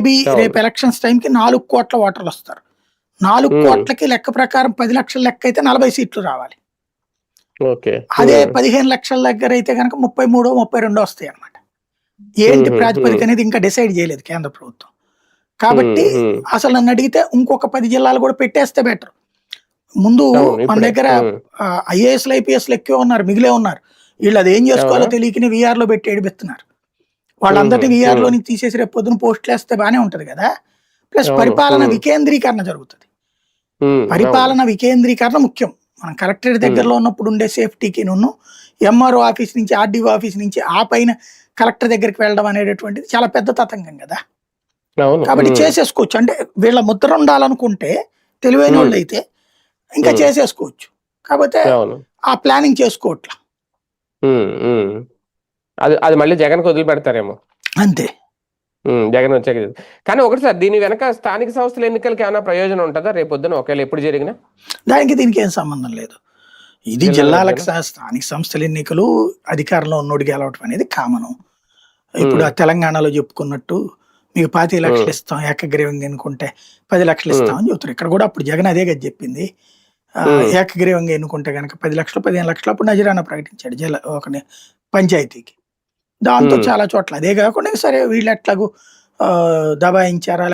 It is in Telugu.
మేబీ. రేపు ఎలక్షన్స్ టైంకి నాలుగు కోట్ల ఓటర్లు వస్తారు నాలుగు Hmm. కోట్లకి లెక్క ప్రకారం పది లక్షల లెక్క అయితే నలభై సీట్లు రావాలి అదే ఉమ్, పదిహేను లక్షల దగ్గర అయితే కనుక ముప్పై మూడు ముప్పై రెండు వస్తాయి అన్నమాట ఏంటి Hmm, ప్రాతిపదిక hmm. అనేది ఇంకా డిసైడ్ చేయలేదు కేంద్ర ప్రభుత్వం కాబట్టి. అసలు నన్ను అడిగితే ఇంకొక పది జిల్లాలు కూడా పెట్టేస్తే బెటర్ ముందు మన. దగ్గర ఉమ్, ఐఏఎస్లు ఐపీఎస్లు ఎక్కువ ఉన్నారు మిగిలే ఉన్నారు వీళ్ళు అది ఏం చేసుకోవాలో? తెలియకని VR లో పెట్టి ఏడిపిస్తున్నారు వాళ్ళందరినీ ఉమ్, VR లో ఉమ్. నుంచి తీసేసి రేపు పొద్దున పోస్టులు వేస్తే బానే ఉంటది కదా ప్లస్ పరిపాలన. వికేంద్రీకరణ జరుగుతుంది. పరిపాలన వికేంద్రీకరణ ముఖ్యం మనం కలెక్టరేట్ దగ్గరలో ఉన్నప్పుడు ఉండే సేఫ్టీకి నున్ను ఎంఆర్ఓ ఆఫీస్ నుంచి ఆర్డీఓ ఆఫీస్ నుంచి ఆ పైన కలెక్టర్ దగ్గరికి వెళ్ళడం అనేటటువంటిది చాలా పెద్ద తతంగం కదా కాబట్టి చేసేసుకోవచ్చు అంటే వీళ్ళ ముద్ర ఉండాలనుకుంటే తెలివైన. వాళ్ళు అయితే ఇంకా. చేసేసుకోవచ్చు కాకపోతే ఆ ప్లానింగ్ చేసుకోవట్లా. అది అది మళ్ళీ జగన్ వదిలిపెడతారేమో. అంతే. జగన్ వచ్చాక. కానీ ఒకటి సార్ దీని వెనక స్థానిక సంస్థల ఎన్నికలకి ఏమైనా ప్రయోజనం ఉంటుందా? రేపు పొద్దున ఒకవేళ ఎప్పుడు జరిగినా? దానికి దీనికి ఏం సంబంధం లేదు. ఇది జిల్లాల జిల్లాలకు స్థానిక సంస్థల ఎన్నికలు అధికారంలో ఉన్నోడు గెలవటం అనేది కామను. ఇప్పుడు ఆ తెలంగాణలో చెప్పుకున్నట్టు మీకు పాతి లక్షలు. ఇస్తాం ఏకగ్రీవంగా ఎన్నుకుంటే పది లక్షలు. ఇస్తాం అని చెబుతారు ఇక్కడ కూడా అప్పుడు జగన్ అదే కదా చెప్పింది. ఏకగ్రీవంగా ఎన్నుకుంటే కనుక పది లక్షలు పదిహేను లక్షలు అప్పుడు నజరానా ప్రకటించాడు జిల్లా ఒక పంచాయతీకి. దాంతో. చాలా చోట్ల అదే కాకుండా సరే వీళ్ళు ఎట్లాగూ దబాయించారా